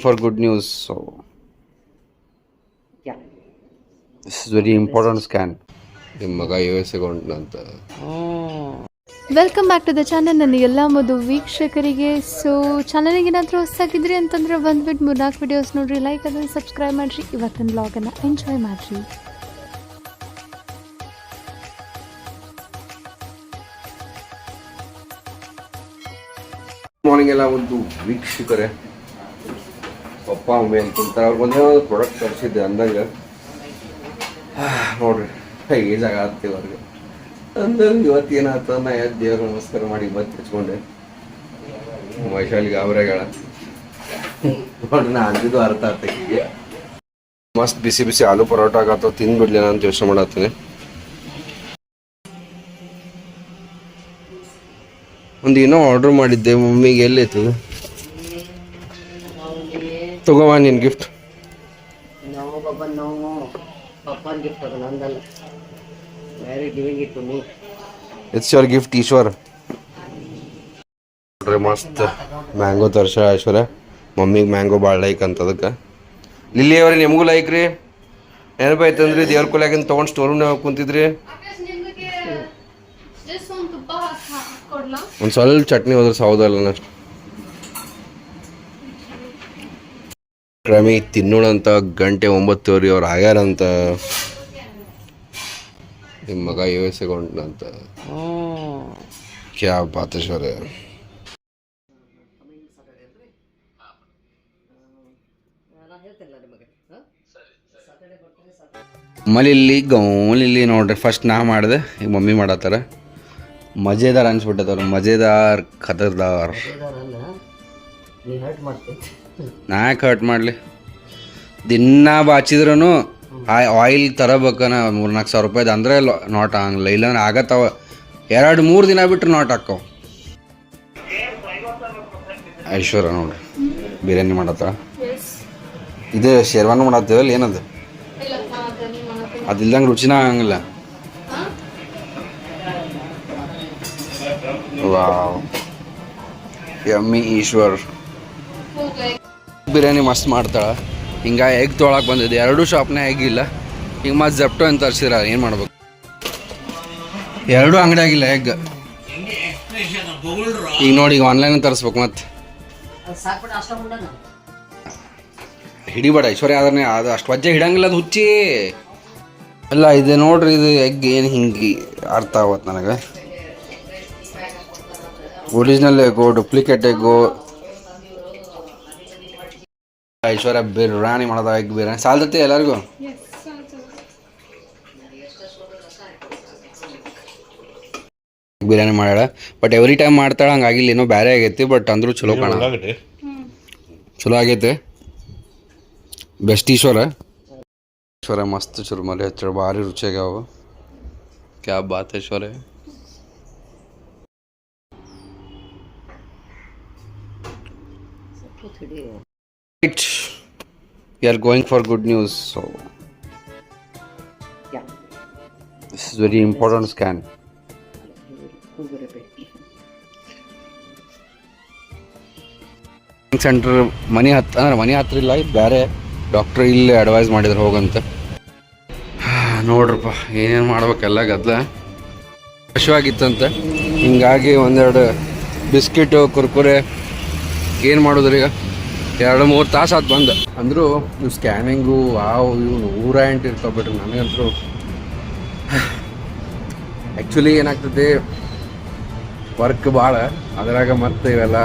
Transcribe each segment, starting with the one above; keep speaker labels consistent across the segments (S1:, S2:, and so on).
S1: for good news. So
S2: Yeah.
S1: this is very important scan. ನಿಮ್ಮ ಮಗ U S ಅಂತ
S3: welcome back to the channel ನನ್ನ ಎಲ್ಲ ಮದು ವೀಕ್ಷಕರಿಗೆ ಸೊ ಚಾನಲ್ಗೆ ಏನಾದರೂ ಹೊಸಾಗಿದ್ರಿ ಅಂತಂದ್ರೆ ಬಂದ್ಬಿಟ್ಟು ಮೂರ್ನಾಲ್ಕು ವಿಡಿಯೋಸ್ ನೋಡ್ರಿ ಲೈಕ್ ಅದನ್ನು ಸಬ್ಸ್ಕ್ರೈಬ್ ಮಾಡಿರಿ ಇವತ್ತಿನ ಬ್ಲಾಗನ್ನು ಎಂಜಾಯ್ ಮಾಡಿರಿ
S1: ಮಾರ್ನಿಂಗ್ ಎಲ್ಲ ಒಂದು ವೀಕ್ಷಕರೇ ಒಮ್ಮೆ ಅಂತ ಒಂದೇ ಒಂದು ಪ್ರಾಡಕ್ಟ್ ತರಿಸಿದ್ದೆ ಅಂದಂಗೆ. ನೋಡ್ರಿ ಏಜ್ ಆಗತ್ತೀವಿ ಅವ್ರಿಗೆ ಅಂದಂಗೆ ಇವತ್ತು ಏನಾಯ್ತು ನಾ ಎದ್ದು ದೇವ್ರ ನಮಸ್ಕಾರ ಮಾಡಿ ಬತ್ತಿ ಹಚ್ಕೊಂಡೆ. ವೈಶಾಲಿಗೆ ಅವ್ರೆಗಳ ನೋಡ್ರಿ, ನಾ ಅಂದಿದ್ದು ಅರ್ಥ ಆತಕ್ಕೆ ಮಸ್ತ್ ಬಿಸಿ ಬಿಸಿ ಆಲೂ ಪರೋಟ ಆಗತ್ತೋ ತಿಂದ್ಬಿಡ್ಲಿ ಅಂತ ಯೋಚನೆ ಮಾಡತ್ತೀನಿ. ಒಂದು ಏನೋ ಆರ್ಡರ್ ಮಾಡಿದ್ದೆ, ಮಮ್ಮಿಗೆ ಎಲ್ಲೈತು ತಗೋವಾ ನಿನ್ gift
S2: No, Papa, no. Papa gift ಅದು ನಂದಲ್ಲ. Very giving it to me
S1: it's your gift Eshwar. ನೋಡ್ರಿ ಮಸ್ತ್. ಮ್ಯಾಂಗೋ ತರ್ಸ ಐಶ್ವರ್ಯ. ಮಮ್ಮಿಗೆ ಮ್ಯಾಂಗೋ ಭಾಳ ಲೈಕ್ ಅಂತ ಅದಕ್ಕೆ ಲಿಲ್ಲಿ ಅವ್ರಿ ನಿಮಗೂ ಲೈಕ್ ರೀ. ನೆನಪಾಯ್ತಂದ್ರಿ ದೇವ್ರ ಕೊಲ್ಯಾಗಿಂದ ತೊಗೊಂಡು ಸ್ಟೋರ್ ರೂಮ್ನಾಗ ಕುಂತಿದ್ರಿ? ಒಂದು ಸ್ವಲ್ಪ ಚಟ್ನಿ ಹೋದ್ರೆ ಸೌದಲ್ಲ ಅಷ್ಟು ಕ್ರಮಿ ತಿನ್ನೋಣಂತ ಗಂಟೆ ಒಂಬತ್ತುವರೆ ಅವ್ರು ಆಗ್ಯಾರಂತ. ನಿಮ್ಮ ಮಗ ಯು ಕ್ಯಾ ಬಾತೇಶ್ವರ ಮಲಿಲ್ಲಿ ಗೌಲಿಲ್ಲಿ ನೋಡ್ರಿ ಫಸ್ಟ್ ನಾ ಮಾಡಿದೆ, ಈಗ ಮಮ್ಮಿ ಮಾಡತ್ತಾರ. ಮಜೇದಾರ್ ಅನ್ಸ್ಬಿಟ್ಟದವ್ರು ಮಜೇದಾರ್
S2: ನನ್ನ ನೀ
S1: ಯಾಕೆ ಹರ್ಟ್ ಮಾಡಲಿ. ದಿನ ಬಾಚಿದ್ರೂ ಆ ಆಯಿಲ್ ತರಬೇಕನ ಮೂರ್ನಾಲ್ಕು ಸಾವಿರ ರೂಪಾಯ್ದು ಅಂದರೆ ನಾಟ್ ಆಗಲ್ಲ ಇಲ್ಲಾಂದ್ರೆ ಆಗತ್ತವ. ಎರಡು ಮೂರು ದಿನ ಬಿಟ್ಟರೆ ನಾಟ್ ಹಾಕವ ಐಶ್ವರ್ಯ ನೋಡ್ರಿ ಬಿರಿಯಾನಿ ಮಾಡತ್ತ ಇದು ಶೇರ್ವಾನಿ ಮಾಡತ್ತೇವಲ್ಲ ಏನದು? ಅದಿಲ್ದಂಗೆ ರುಚಿನ ಆಗಂಗಿಲ್ಲ. ವಾವ್. ಯಮ್ಮಿ ಈಶ್ವರ್. ಬಿರಿಯಾನಿ ಮಸ್ತ್ ಮಾಡ್ತಾಳೆ. ಹಿಂಗೆ ಎಗ್ ತೊಗೊಳಕ್ಕೆ ಬಂದಿದೆ ಎರಡೂ ಶಾಪ್ನೇ ಇಲ್ಲ. ಈಗ ಮತ್ತೆ ಜಪ್ಟೋ ಅಂತ ತರ್ಸಿರ ಏನು ಮಾಡ್ಬೇಕು? ಎರಡೂ ಅಂಗಡಿ ಆಗಿಲ್ಲ ಎಗ್ ಈಗ ನೋಡಿ, ಈಗ ಆನ್ಲೈನ್ ತರಿಸ್ಬೇಕು ಮತ್ತೆ ಹಿಡಿಬೇಡ, ಐಶ್ವರ್ಯ. ಆದ್ರೆ ಅದು ಅಷ್ಟು ವಜ್ಜೆ ಹಿಡಂಗಿಲ್ಲ, ಅದು ಹುಚ್ಚಿ. ಅಲ್ಲ, ಇದು ನೋಡ್ರಿ, ಇದು ಎಗ್ ಏನು ಹಿಂಗೆ ಅರ್ಥ ಆಗುತ್ತೆ ನನಗೆ. Original egg duplicate egg Aishwarya biryani ಮಾಡೋದ ಎಗ್ ಬಿರಿಯಾನಿ ಸಾಲ್ದತಿ ಎಲ್ಲರಿಗೂ? ಬಿರಿಯಾನಿ ಮಾಡ್ಯಾಳ. ಬಟ್ ಎವ್ರಿ ಟೈಮ್ ಮಾಡ್ತಾಳೆ ಹಂಗಾಗಿಲ್ಲ ಏನೋ ಬೇರೆ ಆಗೈತಿ ಬಟ್ ಅಂದ್ರೂ ಚಲೋ ಕಾಣ. ಚಲೋ ಆಗೈತೆ. ಬೆಸ್ಟ್ ಈಶ್ವರ. ಈಶ್ವರ ಮಸ್ತ್ ಚುರುಮರಿ ಹಚ್ಚ ಭಾರಿ ರುಚಿಯಾಗ್ಯಾವ ಕ್ಯಾ Baat Eshwara. Right we are going for good news so
S2: yeah.
S1: This is very important scan
S2: ಕೂಗುರೆ
S1: centre ಮನೆ ಹತ್ತ ಅಂದ್ರೆ ಮನೆ ಹತ್ರ ಇಲ್ಲ ಇದು ಬೇರೆ ಡಾಕ್ಟ್ರ್ ಇಲ್ಲಿ ಅಡ್ವೈಸ್ ಮಾಡಿದ್ರು ಹೋಗಂತ. ನೋಡ್ರಪ್ಪ ಏನೇನು ಮಾಡ್ಬೇಕೆಲ್ಲ ಗದ್ದಲ ಹಶುವಾಗಿತ್ತಂತ ಹಿಂಗಾಗಿ ಒಂದೆರಡು ಬಿಸ್ಕಿಟು ಕುರ್ಕುರೆ ಏನು ಮಾಡೋದ್ರೀಗ? ಎರಡು ಮೂರು ತಾಸು ಆತು ಬಂದು. ಅಂದರೂ ನೀವು ಸ್ಕ್ಯಾನಿಂಗು ಆವು ಇವು ನೂರ ಎಂಟು ಇರ್ತಾವ ಬಿಟ್ರಿ ನನಗಂತರೂ ಆ್ಯಕ್ಚುಲಿ ಏನಾಗ್ತದೆ ವರ್ಕ್ ಭಾಳ ಅದ್ರಾಗ ಮತ್ತೆ ಇವೆಲ್ಲ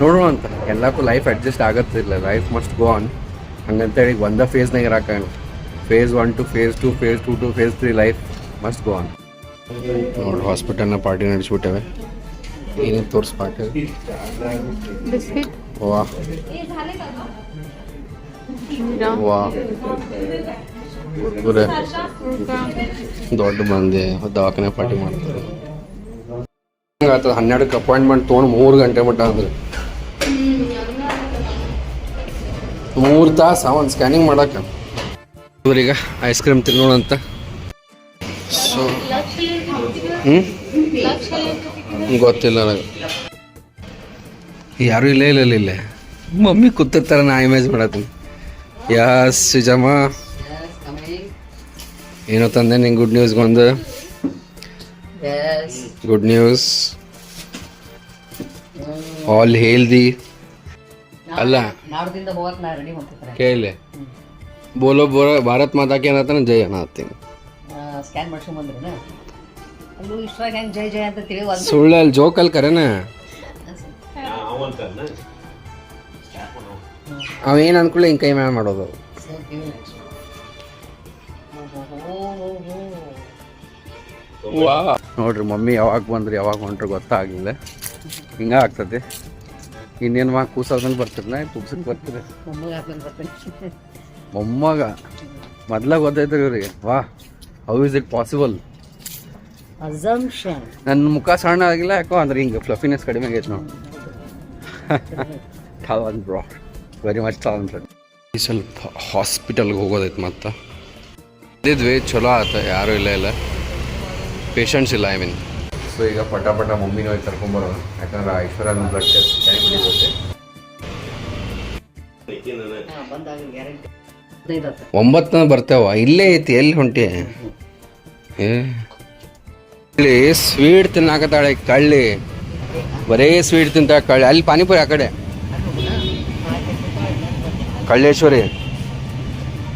S1: ನೋಡೋಣ ಅಂತ. ಎಲ್ಲಕ್ಕೂ ಲೈಫ್ ಅಡ್ಜಸ್ಟ್ ಆಗತ್ತಿಲ್ಲ ಲೈಫ್ ಮಸ್ಟ್ ಗೋ ಆನ್ ಹಂಗಂತೇಳಿ ಒಂದೇ ಫೇಸ್ನಾಗ ಇರಾಕ phase one to phase two phase two to phase three life must go on ನೋಡಿ ಹಾಸ್ಪಿಟಲ್ನ ಪಾರ್ಟಿ ನಡೆಸ್ಬಿಟ್ಟೇವೆ. ಏನೇನು ತೋರಿಸ್ ವಾ. ವಾ. ದೊಡ್ಡ ಮಂದಿ ದವಾಖಾನೆ ಪಾರ್ಟಿ ಮಾಡ್ತಾರೆ. ಹನ್ನೆರಡಕ್ಕೆ ಅಪಾಯಿಂಟ್ಮೆಂಟ್ ತೊಗೊಂಡು ಮೂರು ಗಂಟೆ ಮಟ್ಟ ಅಂದ್ರೆ ಮೂರು ತಾಸು ಒಂದು ಸ್ಕ್ಯಾನಿಂಗ್ ಮಾಡಕ್ಕೆ. ಇವ್ರೀಗ ಐಸ್ ಕ್ರೀಮ್ ತಿನ್ನೋಣಂತ. ಸೊ ಹ್ಞೂ ಗೊತ್ತಿಲ್ಲ ನನಗೆ. ಯಾರು ಇಲ್ಲೇ ಇಲ್ಲ ಇಲ್ಲ ಇಲ್ಲೇ. ಮಮ್ಮಿ ಕೂತಿರ್ತಾರೆ ನಾ ಇಮೇಜ್ ಮಾಡತ್ತೀನಿ. ಯಸ್ ಸುಜಮ್ಮ. ಏನೋ ತಂದೆ ನಿಂಗೆ ಗುಡ್ ನ್ಯೂಸ್ ಒಂದು
S2: Yes.
S1: Good news. ಆಲ್ ಹೇಳ್ದಿ ಅಲ್ಲ. ಕೇಳಿ. ಬೋಲೋ ಬೋರ ಭಾರತ್ ಮಾತಾಕೆ ಏನತ್ತಾನ ಜೈ ಅನ್ನತ್ತೀನಿ.
S2: ಸ್ಕ್ಯಾನ್ ಮಾಡ್ಸ್ಕೊಂಡ್ ಬಂದ್ರೇನ? ಅಲ್ಲೂ ಇಷ್ಟ್ರಾಗ ಹೆಂಗ್ ಜಯ ಜಯ ಅಂತ ತಿಳಿ ಒಂದು
S1: ಸುಳ್ಳು ಅಲ್ಲಿ ಜೋಕಲ್ಲಿ ಕರೆನ? ಅವೇನು ಅನ್ಕೊಳ್ಳಿ ಹಿಂಗೆ ಕೈ ಮ್ಯಾಲ ಮಾಡೋದು ವಾ. ನೋಡ್ರಿ ಮಮ್ಮಿ ಯಾವಾಗ ಬಂದ್ರಿ ಯಾವಾಗ ಹೊಂಟ್ರಿ ಗೊತ್ತಾಗ್ಲಿಲ್ಲ. ಹಿಂಗೆ ಆಗ್ತದೆ. ಇನ್ನೇನು ಮಾ ಕೂಸೋದ್ಮೇಲೆ ಬರ್ತಿರ್ನ ಕುಬ್ಸಕ್ಕೆ ಬರ್ತಿದೆ?
S2: ಮೊಮ್ಮಗ
S1: ಮೊಮ್ಮಗ. ಮೊದ್ಲಾಗ ಗೊತ್ತಾಯ್ತು ಇವ್ರಿಗೆ. ವಾ. How is it possible
S2: assumption
S1: ನನ್ನ ಮುಖ ಸಣ್ಣ ಆಗಿಲ್ಲ ಯಾಕೋ ಅಂದ್ರೆ ಹಿಂಗೆ ಫ್ಲಫಿನೆಸ್ ಕಡಿಮೆ ಆಗೈತೆ ನೋಡಿ. ಬ್ರಾ ಬ್ರೋ ವೆರಿ ಮಚ್ ಟಾಲೆಂಟೆಡ್ ಈ ಸ್ವಲ್ಪ ಹಾಸ್ಪಿಟಲ್ಗೆ ಹೋಗೋದೈತೆ ಮತ್ತೆ. ಇದ್ದಿದ್ವಿ ಚಲೋ ಆತ ಯಾರೂ ಇಲ್ಲ ಇಲ್ಲ ಪೇಷಂಟ್ಸ್ ಇಲ್ಲ ಐ ಮೀನ್ ಸೊ ಈಗ ಪಟ ಪಟ ಮಮ್ಮಿನ ಹೋಗಿ ಕರ್ಕೊಂಬರೋಣ ಯಾಕಂದ್ರೆ ಐಶ್ವರ್ಯ ಬ್ಲಡ್ ಟೆಸ್ಟ್
S2: ಬಂದಾಗ ಬಿಡಿರುತ್ತೆ
S1: ಒಂಬತ್ತನ ಬರ್ತಾವ. ಇಲ್ಲೇ ಐತಿ, ಎಲ್ಲಿ ಹೊಂಟಿ? ಇಲ್ಲಿ ಸ್ವೀಟ್ ತಿನ್ನಾಕತ್ತಾಳೆ ಕಳ್ಳಿ. ಬರೇ ಸ್ವೀಟ್ ತಿಂತ ಕಳ್ಳಿ. ಅಲ್ಲಿ ಪಾನಿಪುರಿ ಆ ಕಡೆ. ಕಳ್ಳೇಶ್ವರಿ.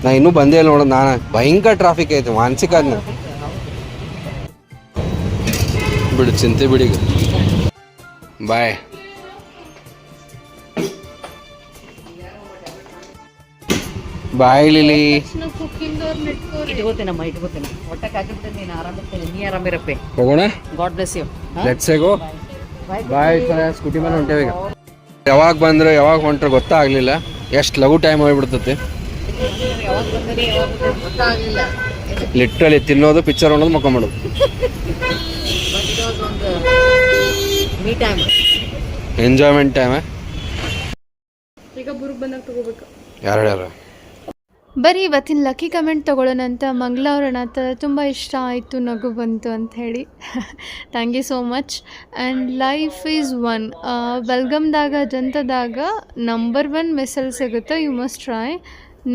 S1: ನಾ ಇನ್ನೂ ಬಂದೇ ಇಲ್ಲ ನೋಡೋದು ನಾನು ಭಯಂಕರ ಟ್ರಾಫಿಕ್ ಐತೆ, ಮಾನಸಿಕ ಅದನ್ನ ಬಿಡು, ಚಿಂತೆ ಬಿಡಿ ಬಾಯ್. ಬಾಯ್ ಲಿಲಿ.
S2: ಇಟ್ಕೋತೇನಮ್ಮ ಇಟ್ಕೋತೇನೆ ಹೊಟ್ಟೆ ಕಾಕಿಬಿಟ್ಟೆ ನೀನು ಆರಾಮಿರ್ತೇನೆ ನೀ ಆರಾಮಿರಪ್ಪೆ
S1: ಹೋಗೋಣ?
S2: God bless you
S1: let's go bye Scooty ಮೇಲೆ ಹೊಂಟೇವೆ ಈಗ? ಯಾವಾಗ ಬಂದ್ರೆ ಯಾವಾಗ ಹೊಂಟ್ರೆ ಗೊತ್ತಾಗ್ಲಿಲ್ಲ. ಎಷ್ಟು ಲಘು ಟೈಮ್ ಹೋಗ್ಬಿಡ್ತೈತಿ.
S2: ಯಾವಾಗ ಬಂದಿರಿ ಯಾವಾಗ ಬಂದಿರಿ ಗೊತ್ತಾಗಲಿಲ್ಲ
S1: ಲಿಟ್ರಲಿ ತಿನ್ನೋದು ಪಿಕ್ಚರ್ ಅನ್ನೋದು ಮಕ್ಕೊಂಬಿಡೋದು
S2: ಮಾಡೋದು
S1: ಎಂಜಾಯ್ಮೆಂಟ್ ಟೈಮ್
S3: ಈಗ ಬುರುಗ್ ಬಂದಾಗ ತಗೋಬೇಕು.
S1: ಯಾರು ಹೇಳ್ಯಾರ
S3: ಬರೀ ಇವತ್ತಿನ ಲಕ್ಕಿ ಕಮೆಂಟ್ ತೊಗೊಳ್ಳೋಣ ಅಂತ ಮಂಗಳವಾರನ ತುಂಬ ಇಷ್ಟ ಆಯಿತು, ನಗು ಬಂತು ಅಂತ ಹೇಳಿ. Thank you so much and life is one ಬೆಲ್ಗಮ್ದಾಗ ಜಂತದಾಗ ನಂಬರ್ ಒನ್ ಮೆಸಲ್ ಸಿಗುತ್ತೆ you must try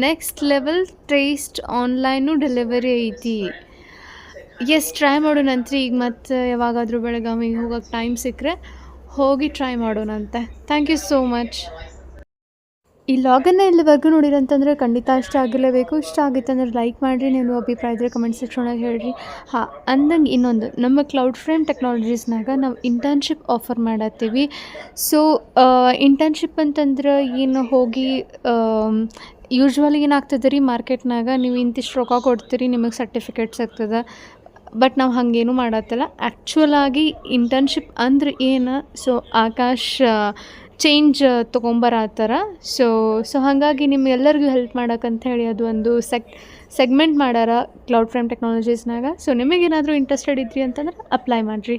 S3: next level taste online delivery ಐತಿ. ಎಸ್ ಟ್ರೈ ಮಾಡೋಣಂತ್ರಿ ಈಗ ಮತ್ತೆ ಯಾವಾಗಾದರೂ ಬೆಳಗಾವಿಗೆ ಹೋಗೋಕ್ಕೆ ಟೈಮ್ ಸಿಕ್ಕರೆ ಹೋಗಿ ಟ್ರೈ ಮಾಡೋಣಂತೆ ಥ್ಯಾಂಕ್ ಯು ಸೋ ಮಚ್ ಈ ಲಾಗನ್ನ ಇಲ್ಲಿವರೆಗೂ ನೋಡಿರಂತಂದ್ರೆ ಖಂಡಿತ ಇಷ್ಟ ಆಗಿರಲೇಬೇಕು. ಇಷ್ಟ ಆಗಿತ್ತಂದ್ರೆ ಲೈಕ್ ಮಾಡಿರಿ, ನೀವು ಅಭಿಪ್ರಾಯ ಇದ್ದರೆ ಕಮೆಂಟ್ ಒಳಗೆ ಹೇಳಿರಿ. ಹಾಂ, ಅಂದಂಗೆ ಇನ್ನೊಂದು, ನಮ್ಮ ಕ್ಲೌಡ್ ಫ್ರೇಮ್ ಟೆಕ್ನಾಲಜೀಸ್ನಾಗ ನಾವು ಇಂಟರ್ನ್ಶಿಪ್ ಆಫರ್ ಮಾಡತ್ತೀವಿ. ಸೊ ಇಂಟರ್ನ್ಶಿಪ್ ಅಂತಂದ್ರೆ ಏನು ಹೋಗಿ ಯೂಶ್ವಲಿ ಏನಾಗ್ತದೆ ರೀ ಮಾರ್ಕೆಟ್ನಾಗ ನೀವು ಇಂತಿಷ್ಟು ರೊಕ್ಕ ಕೊಡ್ತೀರಿ, ನಿಮಗೆ ಸರ್ಟಿಫಿಕೇಟ್ಸ್ ಆಗ್ತದೆ. ಬಟ್ ನಾವು ಹಾಗೇನು ಮಾಡತ್ತಲ್ಲ. ಆ್ಯಕ್ಚುಲಾಗಿ ಇಂಟರ್ನ್ಶಿಪ್ ಅಂದ್ರೆ ಏನು? ಸೊ ಆಕಾಶ್ ಚೇಂಜ್ ತೊಗೊಂಬರ ಆ ಥರ. ಸೊ ಸೊ ಹಾಗಾಗಿ ನಿಮ್ಗೆಲ್ಲರಿಗೂ ಹೆಲ್ಪ್ ಮಾಡೋಕ್ಕಂತ ಹೇಳಿ ಅದು ಒಂದು ಸೆಕ್ ಸೆಗ್ಮೆಂಟ್ ಮಾಡಾರ ಕ್ಲೌಡ್ ಫ್ರೇಮ್ ಟೆಕ್ನಾಲಜೀಸ್ನಾಗ ಸೊ ನಿಮಗೇನಾದರೂ ಇಂಟ್ರೆಸ್ಟೆಡ್ ಇದ್ರಿ ಅಂತಂದ್ರೆ ಅಪ್ಲೈ ಮಾಡಿರಿ.